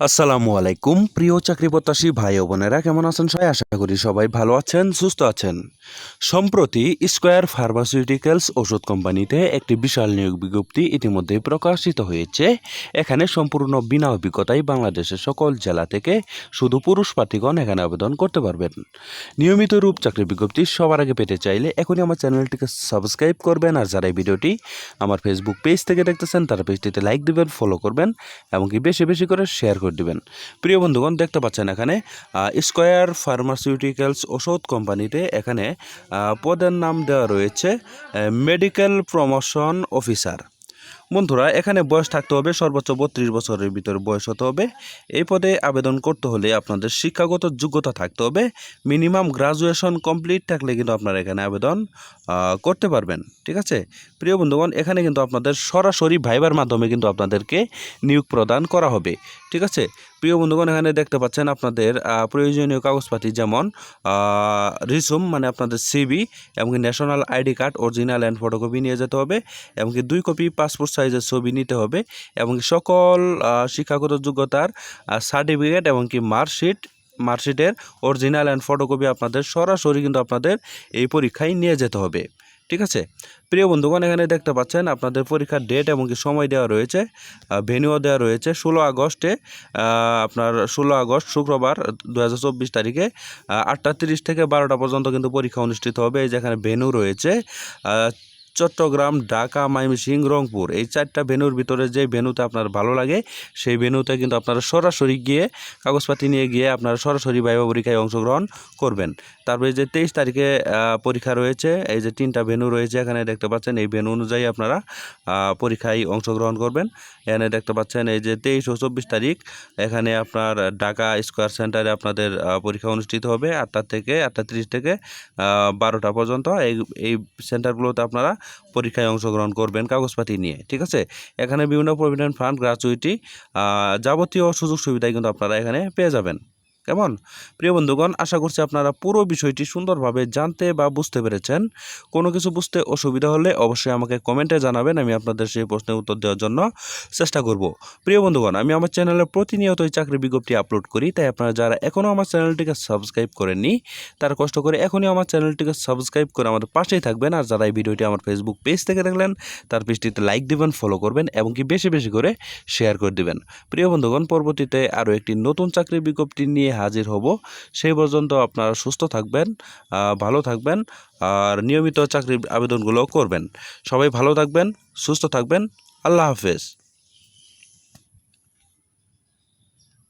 আসসালামু আলাইকুম, প্রিয় চাকরি প্রত্যাশী ভাই ও বোনেরা, কেমন আছেন সবাই? আশা করি সবাই ভালো আছেন, সুস্থ আছেন। সম্প্রতি স্কোয়ার ফার্মাসিউটিক্যালস ওষুধ কোম্পানিতে একটি বিশাল নিয়োগ বিজ্ঞপ্তি ইতিমধ্যে প্রকাশিত হয়েছে। এখানে সম্পূর্ণ বিনা অভিজ্ঞতায় বাংলাদেশের সকল জেলা থেকে শুধু পুরুষ প্রার্থীগণ এখানে আবেদন করতে পারবেন। নিয়মিত রূপ চাকরি বিজ্ঞপ্তি সবার আগে পেতে চাইলে এখনই আমার চ্যানেলটিকে সাবস্ক্রাইব করবেন, আর যারা এই ভিডিওটি আমার ফেসবুক পেজ থেকে দেখতেছেন, তারা পেজটিতে লাইক দিবেন ফলো করবেন এমনকি বেশি বেশি করে শেয়ার করে দিবেন। প্রিয় বন্ধুগণ, দেখতে পাচ্ছেন এখানে স্কোয়ার ফার্মাসিউটিক্যালস ওষুধ কোম্পানিতে এখানে পদের নাম দেওয়া রয়েছে মেডিকেল প্রমোশন অফিসার বন্ধুরা, এখানে বয়স থাকতে হবে সর্বোচ্চ বত্রিশ বছরের ভিতরে বয়স হতে হবে। এই পদে আবেদন করতে হলে আপনাদের শিক্ষাগত যোগ্যতা থাকতে হবে। মিনিমাম গ্রাজুয়েশন কমপ্লিট থাকলে কিন্তু আপনারা এখানে আবেদন করতে পারবেন, ঠিক আছে? প্রিয় বন্ধুগণ, এখানে কিন্তু আপনাদের সরাসরি ভাইবার মাধ্যমে কিন্তু আপনাদেরকে নিয়োগ প্রদান করা হবে, ঠিক আছে? প্রিয় বন্ধুগণ, এখানে দেখতে পাচ্ছেন আপনাদের প্রয়োজনীয় কাগজপাতি যেমন রিসুম মানে আপনাদের সিবি এমনকি national ID card original and photocopy নিয়ে যেতে হবে এমনকি দুই কপি পাসপোর্ট সাইজের ছবি নিতে হবে এবং সকল শিক্ষাগত যোগ্যতার সার্টিফিকেট এমনকি মার্কশিট মার্কশিটের অরিজিনাল অ্যান্ড ফটোকপি আপনাদের সরাসরি কিন্তু আপনাদের এই পরীক্ষায় নিয়ে যেতে হবে। ঠিক আছে? প্রিয় বন্ধুগণ, এখানে দেখতে পাচ্ছেন আপনাদের পরীক্ষার ডেট এবং কি সময় দেওয়া রয়েছে ভেনুও দেওয়া রয়েছে ষোলো আগস্টে আপনার ষোলো আগস্ট শুক্রবার দু হাজার চব্বিশ তারিখে আটটা তিরিশ থেকে বারোটা পর্যন্ত কিন্তু পরীক্ষা অনুষ্ঠিত হবে। এই যেখানে ভেনু রয়েছে চট্টগ্রাম, ঢাকা, ময়মনসিংহ, রংপুর। এই চারটা ভেনুর ভিতরে যে ভেনুতে আপনার ভালো লাগে, সেই ভেনুতে কিন্তু আপনারা সরাসরি গিয়ে কাগজপাতি নিয়ে গিয়ে আপনারা সরাসরি ভাইবা পরীক্ষায় অংশগ্রহণ করবেন। তারপরে যে তেইশ তারিখে পরীক্ষা রয়েছে, এই যে তিনটা ভেনু রয়েছে, এখানে দেখতে পাচ্ছেন এই ভেনু অনুযায়ী আপনারা পরীক্ষায় অংশগ্রহণ করবেন। এখানে দেখতে পাচ্ছেন এই যে তেইশ ও চব্বিশ তারিখ, এখানে আপনার ঢাকা স্কোয়ার সেন্টারে আপনাদের পরীক্ষা অনুষ্ঠিত হবে আটটা থেকে, আটটা তিরিশ থেকে বারোটা পর্যন্ত। এই এই সেন্টারগুলোতে আপনারা পরীক্ষায় অংশগ্রহণ করবেন কাগজপাতি নিয়ে, ঠিক আছে? এখানে বিভিন্ন প্রভিডেন্ট ফান্ড, গ্রাচুইটি যাবতীয় সুযোগ সুবিধাই কিন্তু আপনারা এখানে পেয়ে যাবেন। কেমন? প্রিয় বন্ধুগণ, আশা করছি আপনারা পুরো বিষয়টি সুন্দরভাবে জানতে বা বুঝতে পেরেছেন। কোনো কিছু বুঝতে অসুবিধা হলে অবশ্যই আমাকে কমেন্টে জানাবেন, আমি আপনাদের সেই প্রশ্নের উত্তর দেওয়ার জন্য চেষ্টা করব। প্রিয় বন্ধুগণ, আমি আমার চ্যানেলে প্রতিনিয়ত এই চাকরি বিজ্ঞপ্তি আপলোড করি, তাই আপনারা যারা এখনও আমার চ্যানেলটিকে সাবস্ক্রাইব করেননি, তারা কষ্ট করে এখনই আমার চ্যানেলটিকে সাবস্ক্রাইব করে আমাদের পাশেই থাকবেন। আর যারা এই ভিডিওটি আমার ফেসবুক পেজ থেকে দেখলেন, তার পেজটিতে লাইক দিবেন ফলো করবেন এবং কি বেশি বেশি করে শেয়ার করে দিবেন। প্রিয় বন্ধুগণ, পরবর্তীতে আরও একটি নতুন চাকরির বিজ্ঞপ্তি নিয়ে হাজির হব। সেই পর্যন্ত আপনারা সুস্থ থাকবেন ভালো থাকবেন, আর নিয়মিত চাকরির আবেদনগুলো করবেন। সবাই ভালো থাকবেন, সুস্থ থাকবেন। আল্লাহ হাফেজ।